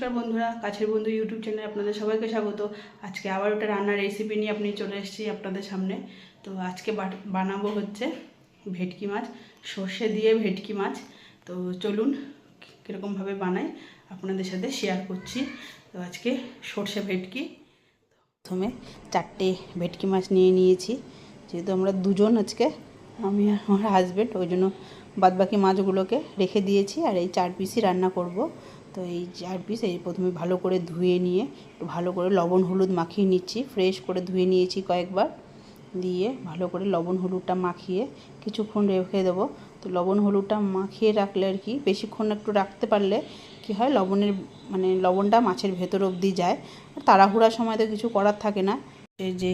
নমস্কার বন্ধুরা, কাছের বন্ধু ইউটিউব চ্যানেলে আপনাদের সবাইকে স্বাগত। আজকে আবার ওটা রান্নার রেসিপি নিয়ে আপনি চলে এসেছি আপনাদের সামনে। তো আজকে বানাবো হচ্ছে ভেটকি মাছ, সর্ষে দিয়ে ভেটকি মাছ। তো চলুন কীরকমভাবে বানাই, আপনাদের সাথে শেয়ার করছি। তো আজকে সর্ষে ভেটকি। প্রথমে চারটে ভেটকি মাছ নিয়ে নিয়েছি। যেহেতু আমরা দুজন আজকে, আমি আর আমার হাজব্যান্ড ওই জন্য বাদবাকি মাছগুলোকে রেখে দিয়েছি। আর এই চার পিসই রান্না করব। তো এই চার পিস এই প্রথমে ভালো করে ধুয়ে নিয়ে একটু ভালো করে লবণ, হলুদ মাখিয়ে নিচ্ছি। ফ্রেশ করে ধুয়ে নিয়েছি কয়েকবার। দিয়ে ভালো করে লবণ, হলুদটা মাখিয়ে কিছুক্ষণ রেখে দেবো। তো লবণ, হলুদটা মাখিয়ে রাখলে আর কি, বেশিক্ষণ একটু রাখতে পারলে কি হয়, লবণের মানে লবণটা মাছের ভেতর অবধি যায়। আর তাড়াহুড়ার সময় তো কিছু করার থাকে না। যে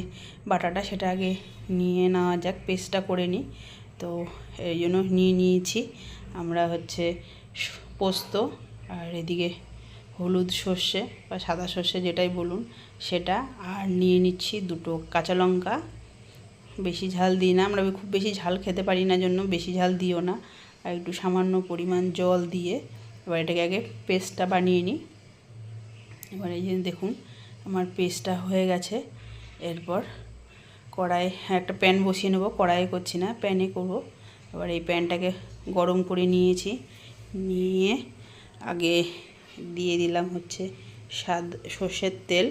বাটাটা সেটা আগে নিয়ে নেওয়া যাক, পেস্টটা করে নিই। তো এই জন্য নিয়ে নিয়েছি। আমরা হচ্ছে পোস্ত আর এদিকে হলুদ সর্ষে বা সাদা সর্ষে যেটাই বলুন, সেটা আর নিয়ে নিচ্ছি দুটো কাঁচা লঙ্কা। বেশি ঝাল দিই না, আমরা খুব বেশি ঝাল খেতে পারি না, জন্য বেশি ঝাল দিও না। আর একটু সামান্য পরিমাণ জল দিয়ে এবার এটাকে আগে পেস্টটা বানিয়ে নিই। এবার এই যে দেখুন, আমার পেস্টটা হয়ে গেছে। এরপর কড়াই একটা প্যান বসিয়ে নেব কড়াইয়ে করছি না, প্যানে করব। এবার এই প্যানটাকে গরম করে নিয়েছি। নিয়ে আগে দিয়ে দিলাম হচ্ছে স্বাদ, সর্ষের তেল।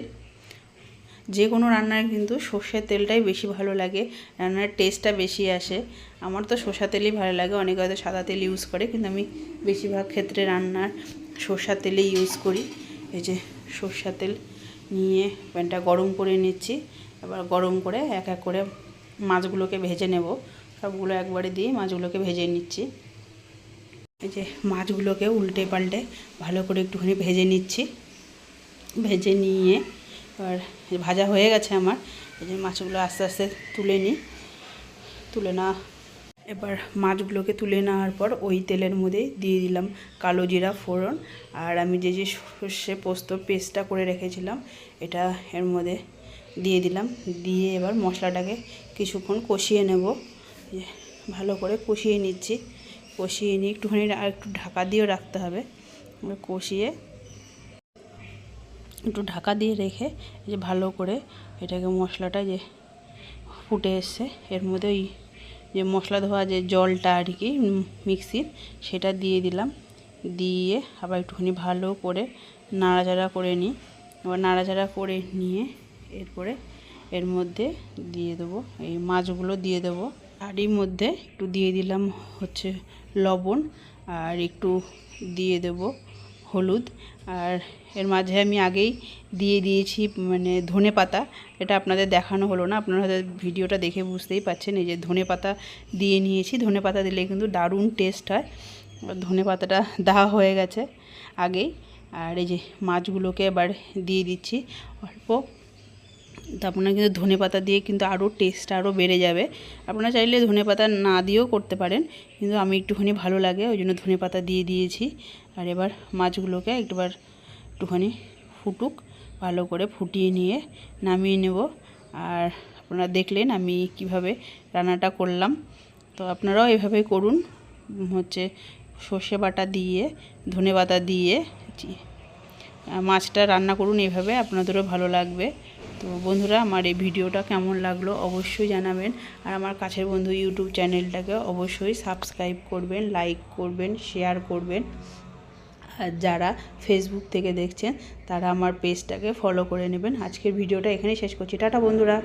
যে কোনো রান্নার কিন্তু সর্ষের তেলটাই বেশি ভালো লাগে, রান্নার টেস্টটা বেশি আসে। আমার তো সর্ষা তেলই ভালো লাগে, অনেকে হয়তো সাদা তেল ইউজ করে, কিন্তু আমি বেশিরভাগ ক্ষেত্রে রান্নার সর্ষা তেলেই ইউজ করি। এই যে সর্ষা তেল নিয়ে প্যানটা গরম করে নিচ্ছি এবার গরম করে এক এক করে মাছগুলোকে ভেজে নেব। সবগুলো একবারে দিয়ে মাছগুলোকে ভেজে নিচ্ছি। এই যে মাছগুলোকে উল্টে পাল্টে ভালো করে একটুখানি ভেজে নিচ্ছি। ভেজে নিয়ে এবার ভাজা হয়ে গেছে আমার। এই যে মাছগুলো আস্তে আস্তে তুলে নিই। তুলে না এবার মাছগুলোকে তুলে নেওয়ার পর ওই তেলের মধ্যে দিয়ে দিলাম কালো জিরা ফোড়ন। আর আমি যে যে সর্ষে পোস্ত পেস্টটা করে রেখেছিলাম, এটা এর মধ্যে দিয়ে দিলাম। দিয়ে এবার মশলাটাকে কিছুক্ষণ কষিয়ে নেব। ভালো করে কষিয়ে নিচ্ছি। কষিয়ে নিয়ে একটুখানি আর একটু ঢাকা দিয়েও রাখতে হবে। কষিয়ে একটু ঢাকা দিয়ে রেখে যে ভালো করে এটাকে মশলাটা যে ফুটে এসছে, এর মধ্যে ওই যে মশলা ধোয়া যে জলটা আর কি মিক্সির, সেটা দিয়ে দিলাম। দিয়ে আবার একটুখানি ভালো করে নাড়াচাড়া করে নিই। আবার নাড়াচাড়া করে নিয়ে এরপরে এর মধ্যে দিয়ে দেবো, এই মাছগুলো দিয়ে দেবো। আর মধ্যে একটু দিয়ে দিলাম হচ্ছে লবণ আর একটু দিয়ে দেবো হলুদ। আর এর মাঝে আমি আগেই দিয়ে দিয়েছি মানে ধনে পাতা। এটা আপনাদের দেখানো হলো না, আপনারা হয়তো ভিডিওটা দেখে বুঝতেই পাচ্ছেন এই যে ধনে পাতা দিয়ে নিয়েছি, ধনে পাতা দিলে কিন্তু দারুণ টেস্ট হয়। ধনে পাতাটা দেওয়া হয়ে গেছে আগেই। আর এই যে মাছগুলোকে এবার দিয়ে দিচ্ছি অল্প আপনারা কিন্তু ধনে পাতা দিয়ে কিন্তু আরও টেস্ট আরও বেড়ে যাবে। আপনারা চাইলে ধনে পাতা না দিয়েও করতে পারেন, কিন্তু আমি একটুখানি ভালো লাগে, ওই জন্য ধনে পাতা দিয়ে দিয়েছি। আর এবার মাছগুলোকে একটুবার একটুখানি ফুটুক, ভালো করে ফুটিয়ে নিয়ে নামিয়ে নেব। আর আপনারা দেখলেন আমি কীভাবে রান্নাটা করলাম। তো আপনারাও এভাবেই করুন হচ্ছে সর্ষে বাটা দিয়ে, ধনে পাতা দিয়ে মাছটা রান্না করুন এভাবে, আপনাদেরও ভালো লাগবে। তো বন্ধুরা, আমার এই ভিডিওটা কেমন লাগল অবশ্যই জানাবেন। আর আমার কাছের বন্ধু ইউটিউব চ্যানেলটাকে অবশ্যই সাবস্ক্রাইব করবেন, লাইক করবেন, শেয়ার করবেন। আর যারা ফেসবুক থেকে দেখছেন, তারা আমার পেজটাকে ফলো করে নেবেন। আজকের ভিডিওটা এখানেই শেষ করছি। টাটা বন্ধুরা।